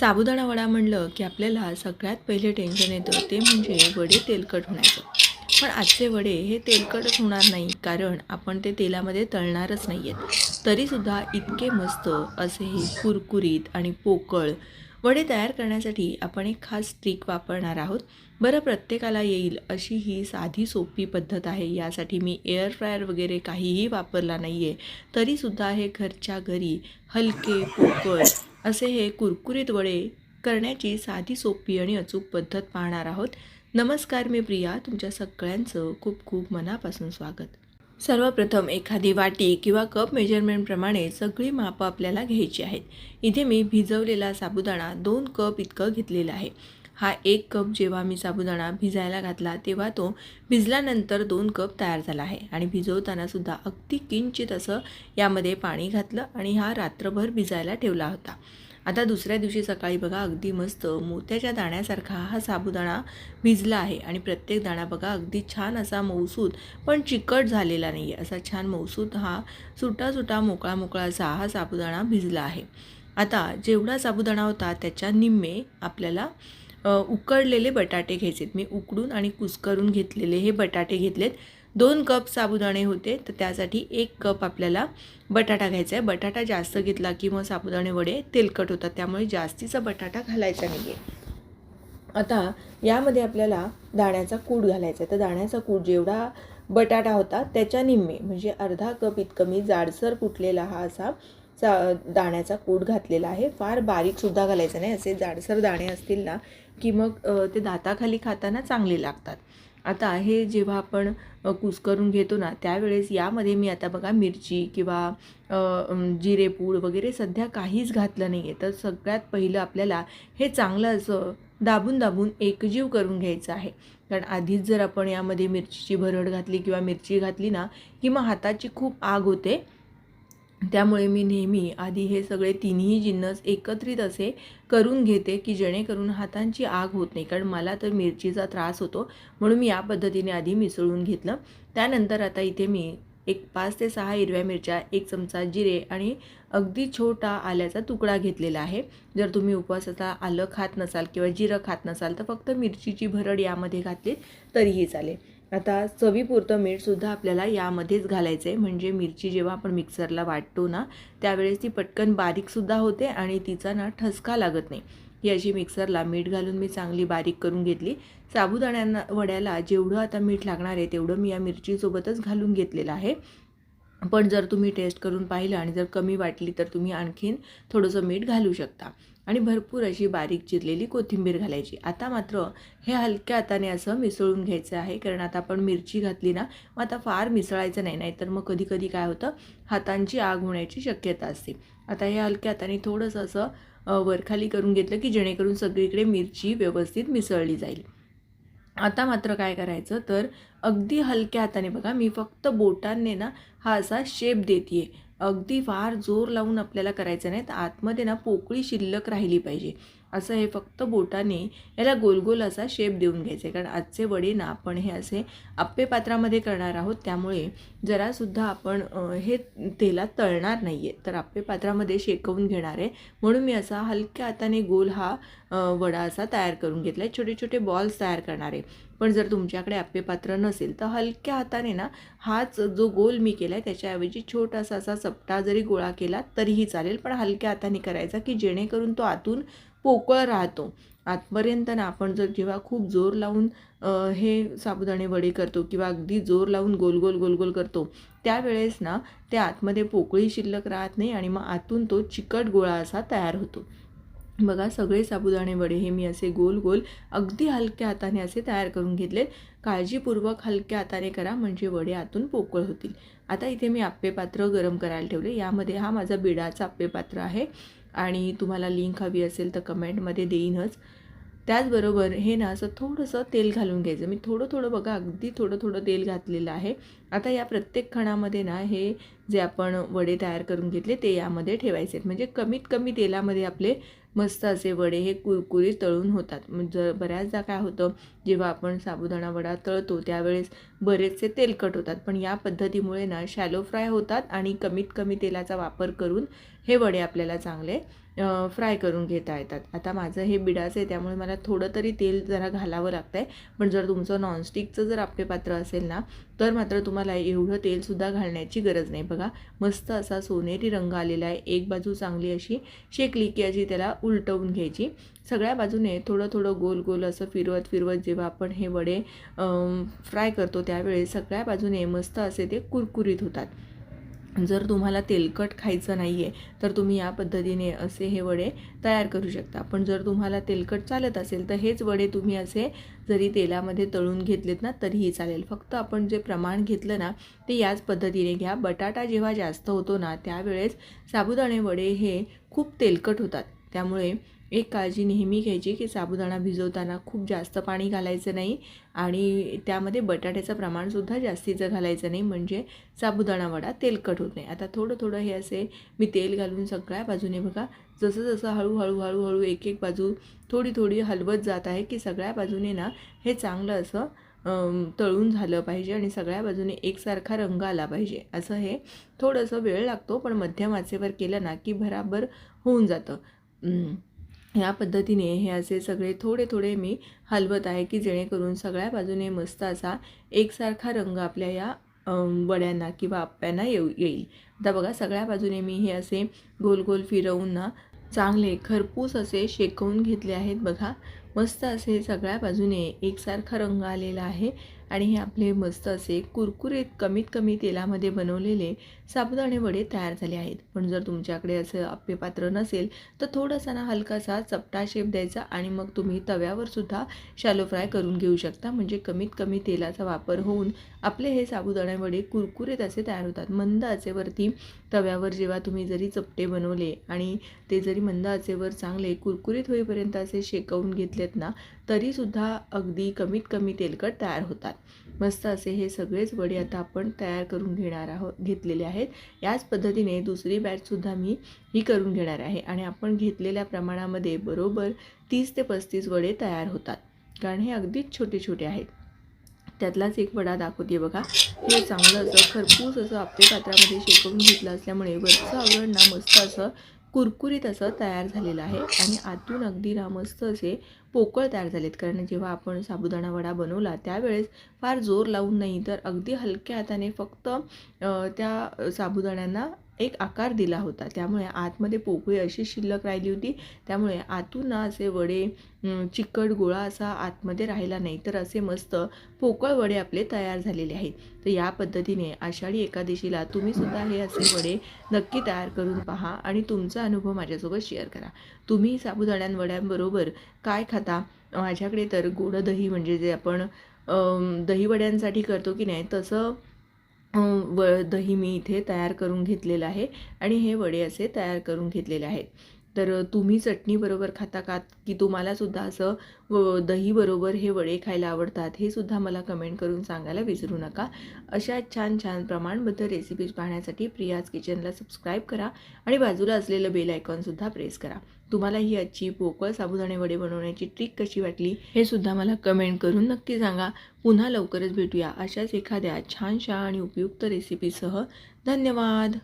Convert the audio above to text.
साबुदाणा वडा म्हणलं की आपल्याला सगळ्यात पहिले टेन्शन येतं ते म्हणजे वडे तेलकट होण्याचं. पण आजचे वडे हे तेलकटच होणार नाही कारण आपण ते तेलामध्ये तळणारच नाही आहेत तरीसुद्धा इतके मस्त असे हे कुरकुरीत आणि पोकळ वडे तयार करण्यासाठी आपण एक खास ट्रिक वापरणार आहोत. बरं प्रत्येकाला येईल अशी ही साधी सोपी पद्धत आहे. यासाठी मी एअर फ्रायर वगैरे काहीही वापरला नाही आहे तरीसुद्धा हे घरच्या घरी हलके पोकळ असे हे कुरकुरीत वडे करण्याची साधी सोपी आणि अचूक पद्धत पाहणार आहोत. नमस्कार मी प्रिया. तुमच्या सगळ्यांचं खूप खूप मनापासून स्वागत. सर्वप्रथम एखादी वाटी किंवा कप मेजरमेंटप्रमाणे सगळी मापं आपल्याला घ्यायची आहेत. इथे मी भिजवलेला साबुदाणा दोन कप इतकं घेतलेला आहे. हा एक कप जेव्हा मी साबुदाणा भिजायला घातला तेव्हा तो भिजल्यानंतर दोन कप तयार झाला आहे. आणि भिजवताना सुद्धा अगदी किंचित असं यामध्ये पाणी घातलं आणि हा रात्रभर भिजायला ठेवला होता. आता दुसऱ्या दिवशी सकाळी बघा अगदी मस्त मोत्याच्या दाण्यासारखा हा साबुदाणा भिजला आहे. आणि प्रत्येक दाणा बघा अगदी छान असा मौसूद पण चिकट झालेला नाही आहे असा छान मौसूद हा सुटा सुटा मोकळा मोकळा असा हा साबुदाणा भिजला आहे. आता जेवढा साबुदाणा होता त्याच्या निम्मे आपल्याला उकडलेले बटाटे घ्यायचेत. मी उकडून आणि कुस्करून घेतलेले हे बटाटे घेतलेत. दोन कप साबुदाणे होते तर त्यासाठी एक कप आपल्याला बटाटा घ्यायचा आहे. बटाटा जास्त घेतला की मग साबुदाणे वडे तेलकट होतात. त्यामुळे जास्तीचा बटाटा घालायचा नाही आहे आता यामध्ये आपल्याला दाण्याचा कूड घालायचा आहे. तर दाण्याचा कूड जेवढा बटाटा होता त्याच्या निम्मे म्हणजे अर्धा कप इतकं मी जाडसर कुटलेला हा असा चा दाण्याचा कूट घातलेला आहे. फार बारीकसुद्धा घालायचं नाही. असे जाडसर दाणे असतील ना की मग ते दाताखाली खाताना चांगले लागतात. आता हे जेव्हा आपण कुस्करून घेतो ना त्यावेळेस यामध्ये मी आता बघा मिरची किंवा जिरेपूड वगैरे सध्या काहीच घातलं नाही आहे तर सगळ्यात पहिलं आपल्याला हे चांगलं असं दाबून दाबून एकजीव करून घ्यायचं आहे. कारण आधीच जर आपण यामध्ये मिरचीची भरड घातली किंवा मिरची घातली ना की मग हाताची खूप आग होते. त्यामुळे मी नेहमी आधी हे सगळे तिन्ही जिन्नस एकत्रित असे करून घेते की जेणेकरून हातांची आग होत नाही. कारण मला तर मिरचीचा त्रास होतो. म्हणून मी या पद्धतीने आधी मिसळून घेतलं. त्यानंतर आता इथे मी एक पाच ते सहा हिरव्या मिरच्या एक चमचा जिरे आणि अगदी छोटा आल्याचा तुकडा घेतलेला आहे. जर तुम्ही उपवासाचा आलं खात नसाल किंवा जिरं खात नसाल तर फक्त मिरचीची भरड यामध्ये घातली तरीही चालेल. आता चवीपुरतं मीठसुद्धा आपल्याला यामध्येच घालायचं आहे म्हणजे मिरची जेव्हा आपण मिक्सरला वाटतो ना त्यावेळेस ती पटकन बारीकसुद्धा होते आणि तिचा ना ठसका लागत नाही. ही अशी मिक्सरला मीठ घालून मी चांगली बारीक करून घेतली. साबुदाण्यांना वड्याला जेवढं आता मीठ लागणार आहे तेवढं मी या मिरचीसोबतच घालून घेतलेलं आहे. पण जर तुम्ही टेस्ट करून पाहिलं आणि जर कमी वाटली तर तुम्ही आणखीन थोडंसं मीठ घालू शकता. आणि भरपूर अशी बारीक चिरलेली कोथिंबीर घालायची. आता मात्र हे हलक्या हाताने असं मिसळून घ्यायचं आहे. कारण आता आपण मिरची घातली ना मग आता फार मिसळायचं नाही. नाहीतर मग कधी कधी काय होतं हातांची आग होण्याची शक्यता असते. आता हे हलक्या हाताने थोडंसं असं वरखाली करून घेतलं की जेणेकरून सगळीकडे मिरची व्यवस्थित मिसळली जाईल. आता मात्र काय करायचं? तर अगदी हलक्या हाताने बघा मी फक्त बोटांनी ना हा असा शेप देते अगदी फार जोर लावून आपल्याला करायचं नाही. तर आतमध्ये ना पोकळी शिल्लक राहिली पाहिजे. असं हे फक्त बोटाने याला गोल गोल असा शेप देऊन घ्यायचा. आहे कारण आजचे वडे ना आपण हे असे आप्पे पात्रामध्ये करणार आहोत त्यामुळे जरासुद्धा आपण हे तेलात तळणार नाही आहे तर आप्पे पात्रामध्ये शेकवून घेणार आहे. म्हणून मी असा हलक्या हाताने गोल हा वडा असा तयार करून घेतला आहे छोटे छोटे बॉल्स तयार करणार आहे. पण जर तुमच्याकडे आप्पे पात्र नसेल तर हलक्या हाताने ना हाच जो गोल मी केला आहे त्याच्याऐवजी छोटासा असा चपटा जरी गोळा केला तरीही चालेल. पण हलक्या हाताने करायचा की जेणेकरून तो आतून पोकळ राहतो. आतपर्यंत ना आपण जर जेव्हा खूप जोर लावून हे साबुदाणे वडे करतो किंवा अगदी जोर लावून गोल गोल गोल गोल करतो त्यावेळेस ना ते आतमध्ये पोकळी शिल्लक राहत नाही आणि मग आतून तो चिकट गोळा असा तयार होतो. बघा सगळे साबुदाणे वडे हे मी असे गोल गोल अगदी हलक्या हाताने असे तयार करून घेतले. काळजीपूर्वक हलक्या हाताने करा म्हणजे वडे आतून पोकळ होतील. आता इथे मी आप्पे पात्र गरम करायला ठेवले. यामध्ये हा माझा बिडाचा आप्पे पात्र आहे. आणि तुम्हाला लिंक हवी असेल तर कमेंटमध्ये देईनच. त्याचबरोबर हे ना असं थोडंसं तेल घालून घ्यायचं. मी थोडं थोडं बघा अगदी थोडं थोडं तेल घातलेलं आहे. आता या प्रत्येक खणामध्ये ना हे जे आपण वडे तयार करून घेतले ते यामध्ये ठेवायचे आहेत. म्हणजे कमीत कमी तेलामध्ये आपले मस्त असे वडे हे कुरकुरीत तळून होतात. म्हणजे बऱ्याचदा काय होतं जेव्हा आपण साबुदाणा वडा तळतो त्यावेळेस बरेचसे तेलकट होतात. पण या पद्धतीमुळे ना शॅलो फ्राय होतात आणि कमीत कमी तेलाचा वापर करून हे वडे आपल्याला चांगले फ्राय करून घेता येतात. आता माझं हे बिडाचं आहे त्यामुळे मला थोडं तरी तेल जरा घालावं लागतं आहे पण जर तुमचं नॉनस्टिकचं जर आपले पात्र असेल ना तर मात्र तुम्हाला एवढं तेलसुद्धा घालण्याची गरज नाही. बघा मस्त असा सोनेरी रंग आलेला आहे. एक बाजू चांगली अशी शेकली की अशी त्याला उलटवून घ्यायची. सगळ्या बाजूने थोडं थोडं गोल गोल असं फिरवत फिरवत जेव्हा आपण हे वडे फ्राय करतो त्यावेळेस सगळ्या बाजूने मस्त असे ते कुरकुरीत होतात. जर तुम्हाला तेलकट खायचं नाही आहे तर तुम्ही या पद्धतीने असे हे वडे तयार करू शकता. पण जर तुम्हाला तेलकट चालत असेल तर हेच वडे तुम्ही असे जरी तेलामध्ये तळून घेतलेत ना तरीही चालेल. फक्त आपण जे प्रमाण घेतलं ना ते याच पद्धतीने घ्या. बटाटा जेव्हा जास्त होतो ना त्यावेळेस साबुदाणे वडे हे खूप तेलकट होतात. त्यामुळे एक काळजी नेहमी घ्यायची की साबुदाणा भिजवताना खूप जास्त पाणी घालायचं नाही आणि त्यामध्ये बटाट्याचं प्रमाणसुद्धा जास्तीचं घालायचं नाही म्हणजे साबुदाणा वडा तेलकट होत नाही. आता थोडं थोडं हे असे मी तेल घालून सगळ्या बाजूने बघा जसं जसं हळूहळू हळूहळू एक एक बाजू थोडी थोडी हलवत जात आहे की सगळ्या बाजूने ना हे चांगलं असं तळून झालं पाहिजे आणि सगळ्या बाजूने एकसारखा रंग आला पाहिजे. असं हे थोडंसं वेळ लागतो पण मध्यम आचेवर केलं ना की बराबर होऊन जातं. ह्या पद्धतीने हे असे सगळे थोडे थोडे मी हलवत आहे की जेणेकरून सगळ्या बाजूने मस्त असा एकसारखा रंग आपल्या या वड्यांना किंवा आप्प्यांना येऊ येईल. आता बघा सगळ्या बाजूने मी हे असे गोल गोल फिरवून ना चांगले खरपूस असे शेकवून घेतले आहेत बघा. मस्त असे सगळ्या बाजूने एकसारखा रंग आलेला आहे. आणि हे आपले मस्त असे कुरकुरीत कमीत कमी तेलामध्ये बनवलेले साबुदाणे वडे तयार झाले आहेत. पण जर तुमच्याकडे असं आपले पात्र नसेल तर थोडासा ना हलकासा चपटा शेप द्यायचा आणि मग तुम्ही तव्यावर सुद्धा शॅलो फ्राय करून घेऊ शकता. म्हणजे कमीत कमी तेलाचा वापर होऊन आपले हे साबुदाणे वडे कुरकुरीत असे तयार होतात. मंद आचेवरती तव्यावर जेव्हा तुम्ही जरी चपटे बनवले आणि ते जरी मंद आचेवर चांगले कुरकुरीत होईपर्यंत असे शेकवून घेतलेत ना तरीसुद्धा अगदी कमीत कमी तेलकट तयार होतात. मस्त असे हे सगळेच वडे आता आपण तयार करून घेणार आहोत घेतलेले आहेत. याच पद्धतीने दुसरी बॅचसुद्धा मी ही करून घेणार आहे आणि आपण घेतलेल्या प्रमाणामध्ये बरोबर तीस ते पस्तीस वडे तयार होतात. कारण हे अगदीच छोटे छोटे आहेत. त्यातलाच एक वडा दाखवते बघा. हे चांगलं असं खरपूस असं आपल्या पात्रामध्ये शेकवून घेतलं असल्यामुळे वरचं आवरण ना मस्त असं कुरकुरीत असं तयार झालेलं आहे आणि आतून अगदी रामस्त असे पोकळ तयार झालेत. कारण जेव्हा आपण साबुदाणा वडा बनवला त्यावेळेस फार जोर लावून नाही तर अगदी हलक्या हाताने फक्त त्या साबुदाण्यांना एक आकार दिला होता. त्यामुळे आतमध्ये पोकळी अशी शिल्लक राहिली होती. त्यामुळे आतून ना असे वडे चिकट गोळा असा आतमध्ये राहिला नाही. तर असे मस्त पोकळ वडे आपले तयार झालेले आहेत. तर या पद्धतीने आषाढी एकादशीला तुम्हीसुद्धा हे असे वडे नक्की तयार करून पहा आणि तुमचा अनुभव माझ्यासोबत शेअर करा. तुम्ही साबुदाण्यांवड्यांबरोबर काय खाता? माझ्याकडे तर गोड दही म्हणजे जे आपण दहीवड्यांसाठी करतो की नाही तसं व दही मी इथे तयार करून घेतलेलं आहे आणि हे वडे असे तयार करून घेतलेले आहेत. तर तुम्ही चटणीबरोबर खाता का? की तुम्हालासुद्धा असं व दहीबरोबर हे वडे खायला आवडतात हे सुद्धा मला कमेंट करून सांगायला विसरू नका. अशा छान छान प्रमाणबद्ध रेसिपीज पाहण्यासाठी प्रियाज किचनला सबस्क्राईब करा आणि बाजूला असलेलं बेल आयकॉनसुद्धा प्रेस करा. तुम्हाला ही आजची पोकळ साबुदाणे वडे बनवण्याची ट्रिक कशी वाटली हे सुद्धा मला कमेंट करून नक्की सांगा. पुन्हा लवकरच भेटूया अशाच एखाद्या छानशा आणि उपयुक्त रेसिपीसह धन्यवाद!